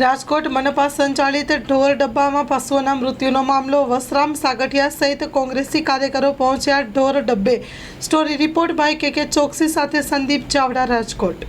રાજકોટ મનપા સંચાલિત ઢોર ડબ્બામાં પશુઓના મૃત્યુનો મામલો, વસરામ સાગઠિયા સહિત કોંગ્રેસી કાર્યકરો પહોંચ્યા ઢોર ડબ્બે. સ્ટોરી રિપોર્ટ બાય કે કે ચોકસી સાથે સંદીપ ચાવડા રાજકોટ.